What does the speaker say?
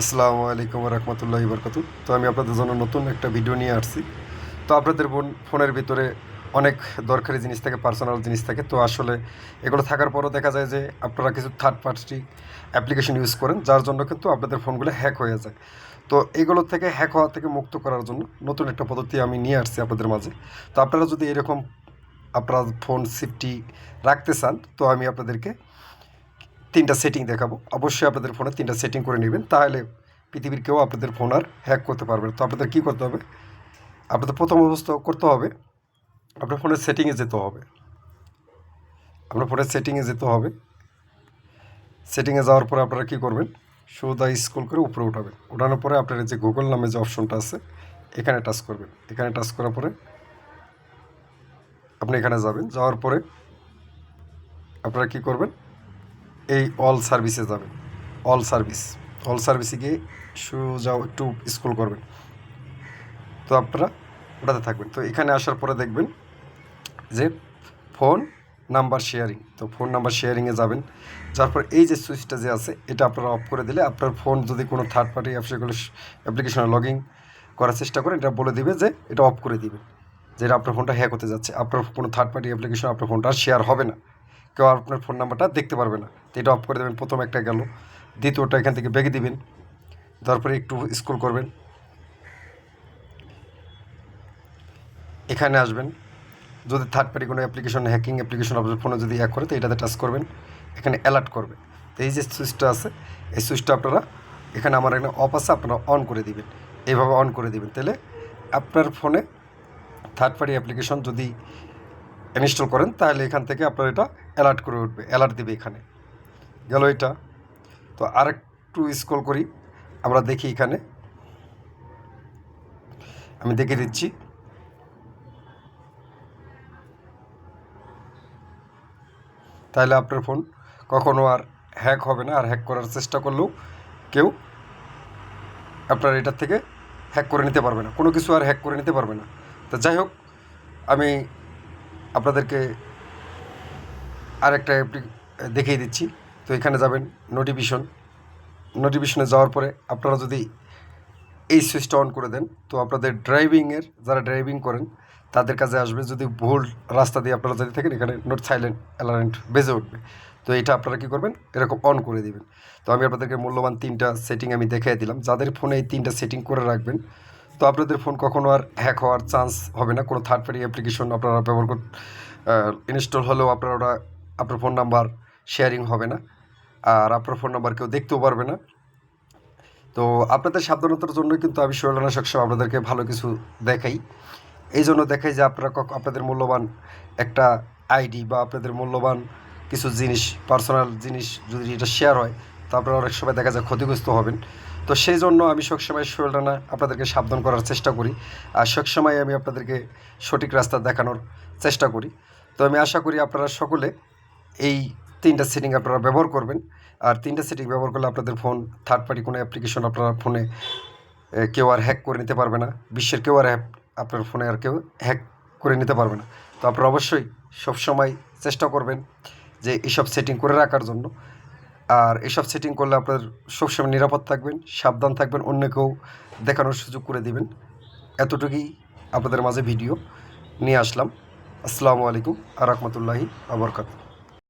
আসসালামু আলাইকুম রহমতুল্লাহি বরকাতু তো আমি আপনাদের জন্য নতুন একটা ভিডিও নিয়ে আসছি। তো আপনাদের ফোন ফোনের ভিতরে অনেক দরকারি জিনিস থাকে পার্সোনাল জিনিস থাকে। তো আসলে এগুলো থাকার পরও দেখা যায় যে আপনারা কিছু থার্ড পার্টি অ্যাপ্লিকেশন ইউজ করেন, যার জন্য কিন্তু আপনাদের ফোনগুলো হ্যাক হয়ে যায়। তো এগুলো থেকে হ্যাক হওয়া থেকে মুক্ত করার জন্য নতুন একটা পদ্ধতি আমি নিয়ে আসছি আপনাদের মাঝে। তো আপনারা যদি এরকম আপনারা ফোন সেফটি রাখতে চান, তো আমি আপনাদেরকে তিনটা সেটিং দেখাবো। অবশ্যই আপনাদের ফোনে তিনটা সেটিং করে নেবেন, তাহলে পৃথিবীর কেউ আপনাদের ফোন আর হ্যাক করতে পারবে। তো আপনাদের কী করতে হবে? আপনাদের প্রথম অবস্থা করতে হবে, আপনার ফোনের সেটিংয়ে যেতে হবে। আপনার ফোনের সেটিংয়ে যেতে হবে। সেটিংয়ে যাওয়ার পরে আপনারা কী করবেন? সোজা স্কুল করে উপরে উঠাবেন। ওঠানোর পরে আপনার যে গুগল নামে যে অপশনটা আছে, এখানে টাচ করবেন। এখানে টাচ করার পরে আপনি এখানে যাবেন। যাওয়ার পরে আপনারা কী করবেন? এই অল সার্ভিসে যাবেন অল সার্ভিস অল সার্ভিসে গিয়ে সোজা একটু স্কুল করবেন তো আপনারা ওটাতে থাকবেন। তো এখানে আসার পরে দেখবেন যে ফোন নাম্বার শেয়ারিং তো ফোন নাম্বার শেয়ারিংয়ে যাবেন। যার পর এই যে সুইচটা যে আছে, এটা আপনারা অফ করে দিলে আপনার ফোন যদি কোনো থার্ড পার্টি অ্যাপ্লিকেশনে লগ ইন করার চেষ্টা করেন, এটা বলে দিবে যে এটা অফ করে দিবে। যে এটা আপনার ফোনটা হ্যাক হতে যাচ্ছে। আপনার কোনো থার্ড পার্টি অ্যাপ্লিকেশন আপনার ফোনটা আর শেয়ার হবে না। কেউ আপনার ফোন নাম্বারটা দেখতে পারবে না। তো এটা অফ করে দেবেন, প্রথম একটা গেল। দ্বিতীয়টা এখান থেকে বেগে দিবেন। তারপরে একটু স্ক্রল করবেন। এখানে আসবেন। যদি থার্ড পার্টি কোনো অ্যাপ্লিকেশন হ্যাকিং অ্যাপ্লিকেশন আপনার ফোনে যদি হ্যাক করে, তো এটাতে টাচ করবেন। এখানে অ্যালার্ট করবে। তো এই যে সুইচটা আছে, এই সুইচটা আপনারা, এখানে আমার এখানে অফ আছে, আপনারা অন করে দিবেন। এইভাবে অন করে দিবেন। তাহলে আপনার ফোনে থার্ড পার্টি অ্যাপ্লিকেশন যদি ইনস্টল করেন, তাহলে এখান থেকে আপনার এটা অ্যালার্ট করে উঠবে অ্যালার্ট দিবে এখানে। গেল এটা। তো আরেকটু স্ক্রল করি, আমরা দেখি এখানে। আমি দেখে দিচ্ছি। তাহলে আপনার ফোন কখনো আর হ্যাক হবে না, আর হ্যাক করার চেষ্টা করলেও কেউ আপনার এটার থেকে হ্যাক করে নিতে পারবে না, কোনো কিছু আর হ্যাক করে নিতে পারবে না। তো যাই হোক, আমি আপনাদেরকে আরেকটা অ্যাপ্লি দেখিয়ে দিচ্ছি। তো এখানে যাবেন নোটিফিকেশন নোটিফিকেশনে যাওয়ার পরে আপনারা যদি এই সুইচটা অন করে দেন, তো আপনাদের ড্রাইভিংয়ের যারা ড্রাইভিং করেন, তাদের কাছে আসবে যদি ভুল রাস্তা দিয়ে আপনারা যদি থাকেন, এখানে নোট সাইলেন্ট অ্যালার্মেন্ট বেজে উঠবে। তো এটা আপনারা কী করবেন? এরকম অন করে দিবেন। তো আমি আপনাদেরকে মূল্যবান তিনটা সেটিং আমি দেখিয়ে দিলাম। যাদের ফোনে এই তিনটা সেটিং করে রাখবেন তো আপনাদের ফোন কখনো আর হ্যাক হওয়ার চান্স হবে না? কোনো থার্ড পার্টি অ্যাপ্লিকেশন আপনারা ব্যবহার কর ইনস্টল হলেও আপনারা ওটা আপনার ফোন নাম্বার শেয়ারিং হবে না। আর আপনার ফোন নাম্বার কেউ দেখতেও পারবে না। তো আপনাদের সাবধানতার জন্য কিন্তু আমি শৈলানা সবসময় আপনাদেরকে ভালো কিছু দেখাই। এই জন্য দেখাই যে আপনারা আপনাদের মূল্যবান একটা আইডি বা আপনাদের মূল্যবান কিছু জিনিস পার্সোনাল জিনিস যদি এটা শেয়ার হয়, তো আপনারা অনেক সময় দেখা যায় ক্ষতিগ্রস্ত হবেন। তো সেই জন্য আমি সবসময় শৈলানা আপনাদেরকে সাবধান করার চেষ্টা করি। আর সবসময় আমি আপনাদেরকে সঠিক রাস্তা দেখানোর চেষ্টা করি। তো আমি আশা করি আপনারা সকলে এই তিনটা সেটিং আপনারা ব্যবহার করবেন। আর তিনটা সেটিং ব্যবহার করলে আপনাদের ফোন থার্ড পার্টি কোনো অ্যাপ্লিকেশন আপনারা ফোনে কেউ আর হ্যাক করে নিতে পারবে না। বিশ্বের কেউ আর আপনার ফোনে আর কেউ হ্যাক করে নিতে পারবে না। তো আপনারা অবশ্যই সবসময় চেষ্টা করবেন যে এইসব সেটিং করে রাখার জন্য। আর এসব সেটিং করলে আপনার সবসময় নিরাপদ থাকবেন, সাবধান থাকবেন অন্য কেউ দেখানোর সুযোগ করে দেবেন। এতটুকুই আপনাদের মাঝে ভিডিও নিয়ে আসলাম। আসসালামু আলাইকুম আর রহমতুল্লাহি আবরকাত